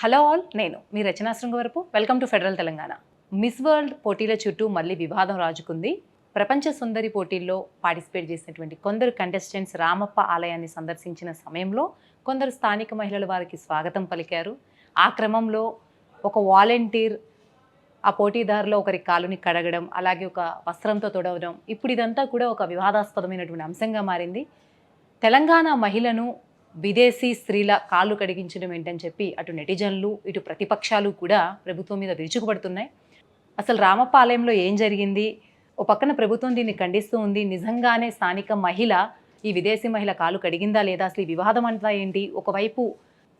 Hello all నేను మీ Rachana Srungavarapu. Welcome to federal Telangana miss world పోటీల చుట్టూ మళ్ళీ వివాదం రాజుకుంది. ప్రపంచ సుందరి పోటీల్లో పార్టిసిపేట్ చేసినటువంటి కొందరు కంటెస్టెంట్స్ రామప్ప ఆలయాన్ని సందర్శించిన సమయంలో కొందరు స్థానిక మహిళలు వారికి స్వాగతం పలికారు. ఆ క్రమంలో ఒక వాలంటీర్ ఆ పోటీదారులో ఒకరి కాలుని కడగడం అలాగే ఒక వస్త్రంతో తొడవడం ఇప్పుడు ఇదంతా కూడా ఒక వివాదాస్పదమైనటువంటి అంశంగా మారింది. తెలంగాణ మహిళను విదేశీ స్త్రీల కాళ్ళు కడిగించడం ఏంటని చెప్పి అటు నెటిజన్లు ఇటు ప్రతిపక్షాలు కూడా ప్రభుత్వం మీద విరుచుకుపడుతున్నాయి. అసలు రామప్ప ఆలయంలో ఏం జరిగింది? ఓ పక్కన ప్రభుత్వం దీన్ని ఖండిస్తూ ఉంది. నిజంగానే స్థానిక మహిళ ఈ విదేశీ మహిళ కాలు కడిగిందా లేదా? అసలు ఈ వివాదం అంతా ఏంటి? ఒకవైపు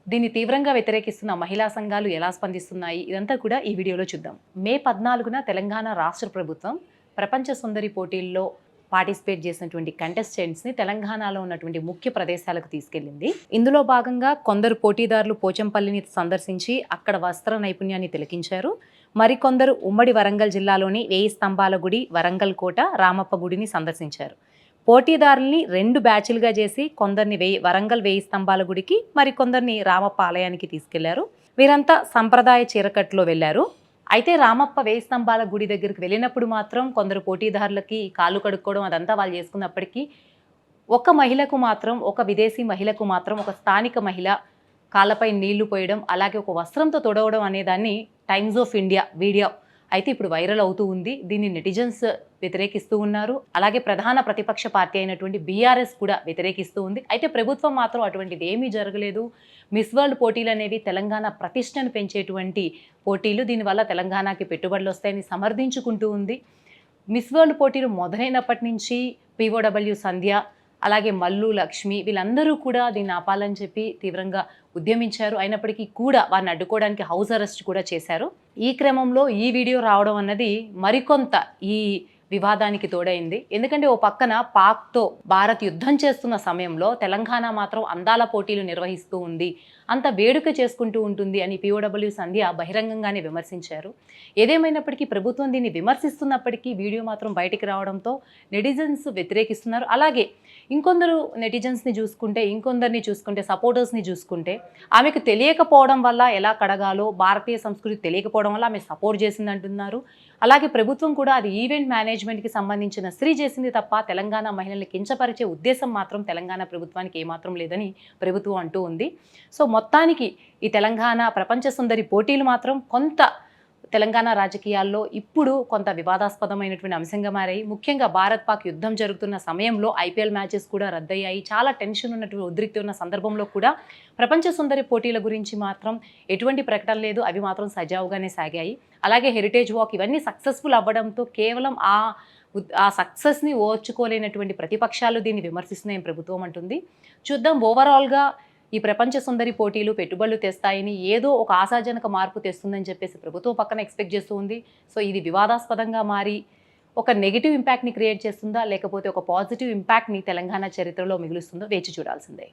దీన్ని తీవ్రంగా వ్యతిరేకిస్తున్న మహిళా సంఘాలు ఎలా స్పందిస్తున్నాయి? ఇదంతా కూడా ఈ వీడియోలో చూద్దాం. మే పద్నాలుగున తెలంగాణ రాష్ట్ర ప్రభుత్వం ప్రపంచ సుందరి పోటీల్లో పార్టిసిపేట్ చేసినటువంటి కంటెస్టెంట్స్ని తెలంగాణలో ఉన్నటువంటి ముఖ్య ప్రదేశాలకు తీసుకెళ్ళింది. ఇందులో భాగంగా కొందరు పోటీదారులు పోచంపల్లిని సందర్శించి అక్కడ వస్త్ర నైపుణ్యాన్ని తిలకించారు. మరికొందరు ఉమ్మడి వరంగల్ జిల్లాలోని వేయి స్తంభాల గుడి వరంగల్ కోట రామప్ప గుడిని సందర్శించారు. పోటీదారుల్ని రెండు బ్యాచ్లుగా చేసి కొందరిని వేయి వరంగల్ వేయి స్తంభాల గుడికి మరికొందరిని రామప్ప ఆలయానికి తీసుకెళ్ళారు. వీరంతా సంప్రదాయ చీరకట్టులో వెళ్ళారు అయితే రామప్ప వేయి స్తంభాల గుడి దగ్గరికి వెళ్ళినప్పుడు మాత్రం కొందరు పోటీదారులకి కాళ్ళు కడుక్కోవడం అదంతా వాళ్ళు చేసుకున్నప్పటికీ ఒక మహిళకు మాత్రం ఒక విదేశీ మహిళకు మాత్రం ఒక స్థానిక మహిళ కాళ్ళపై నీళ్ళు పోయడం అలాగే ఒక వస్త్రంతో తొడవడం అనేదాన్ని టైమ్స్ ఆఫ్ ఇండియా వీడియో అయితే ఇప్పుడు వైరల్ అవుతూ ఉంది. దీన్ని నెటిజన్స్ వ్యతిరేకిస్తూ ఉన్నారు. అలాగే ప్రధాన ప్రతిపక్ష పార్టీ అయినటువంటి బీఆర్ఎస్ కూడా వ్యతిరేకిస్తూ ఉంది. అయితే ప్రభుత్వం మాత్రం అటువంటిది ఏమీ జరగలేదు. మిస్ వరల్డ్ పోటీలు అనేవి తెలంగాణ ప్రతిష్టను పెంచేటువంటి పోటీలు. దీనివల్ల తెలంగాణకి పెట్టుబడులు వస్తాయని సమర్థించుకుంటూ ఉంది. మిస్ వరల్డ్ పోటీలు మొదలైనప్పటి నుంచి పీఓడబ్ల్యూ సంధ్య అలాగే మల్లు లక్ష్మి వీళ్ళందరూ కూడా దీన్ని ఆపాలని చెప్పి తీవ్రంగా ఉద్యమించారు. అయినప్పటికీ కూడా వారిని అడ్డుకోవడానికి హౌస్ అరెస్ట్ కూడా చేశారు. ఈ క్రమంలో ఈ వీడియో రావడం అన్నది మరికొంత ఈ వివాదానికి తోడైంది. ఎందుకంటే ఓ పక్కన పాక్తో భారత్ యుద్ధం చేస్తున్న సమయంలో తెలంగాణ మాత్రం అందాల పోటీలు నిర్వహిస్తూ ఉంది. అంత వేడుక చేసుకుంటూ ఉంటుంది అని పిఓడబ్ల్యూ సంధ్య బహిరంగంగానే విమర్శించారు. ఏదేమైనప్పటికీ ప్రభుత్వం దీన్ని విమర్శిస్తున్నప్పటికీ వీడియో మాత్రం బయటికి రావడంతో నెటిజన్స్ వ్యతిరేకిస్తున్నారు. అలాగే ఇంకొందరు నెటిజన్స్ని చూసుకుంటే ఇంకొందరిని చూసుకుంటే సపోర్టర్స్ని చూసుకుంటే ఆమెకు తెలియకపోవడం వల్ల ఎలా కడగాలో భారతీయ సంస్కృతి తెలియకపోవడం వల్ల ఆమె సపోర్ట్ చేసింది అంటున్నారు అలాగే ప్రభుత్వం కూడా అది ఈవెంట్ మేనేజ్ మేనేజ్మెంట్కి సంబంధించిన స్త్రీ చేసింది తప్ప తెలంగాణ మహిళల్ని కించపరిచే ఉద్దేశం మాత్రం తెలంగాణ ప్రభుత్వానికి ఏమాత్రం లేదని ప్రభుత్వం అంటూ ఉంది. సో మొత్తానికి ఈ తెలంగాణ ప్రపంచ సుందరి పోటీలు మాత్రం కొంత తెలంగాణ రాజకీయాల్లో ఇప్పుడు కొంత వివాదాస్పదమైనటువంటి అంశంగా మారాయి. ముఖ్యంగా భారత్ పాక్ యుద్ధం జరుగుతున్న సమయంలో ఐపీఎల్ మ్యాచెస్ కూడా రద్దయ్యాయి. చాలా టెన్షన్ ఉన్నటువంటి ఉద్రిక్తి ఉన్న సందర్భంలో కూడా ప్రపంచ సుందరి పోటీల గురించి మాత్రం ఎటువంటి ప్రకటన లేదు. అవి మాత్రం సజావుగానే సాగాయి. అలాగే హెరిటేజ్ వాక్ ఇవన్నీ సక్సెస్ఫుల్ అవ్వడంతో కేవలం ఆ ఉద్- ఆ సక్సెస్ని ఓర్చుకోలేనటువంటి ప్రతిపక్షాలు దీన్ని విమర్శిస్తున్నాయని ప్రభుత్వం అంటుంది. చూద్దాం ఓవరాల్గా ఈ ప్రపంచ సుందరి పోటీలు పెట్టుబడులు తెస్తాయని ఏదో ఒక ఆశాజనక మార్పు తెస్తుందని చెప్పేసి ప్రభుత్వం పక్కన ఎక్స్పెక్ట్ చేస్తూ ఉంది. సో ఇది వివాదాస్పదంగా మారి ఒక నెగిటివ్ ఇంపాక్ట్ని క్రియేట్ చేస్తుందా? లేకపోతే ఒక పాజిటివ్ ఇంపాక్ట్ని తెలంగాణ చరిత్రలో మిగులుస్తుందో వేచి చూడాల్సిందే.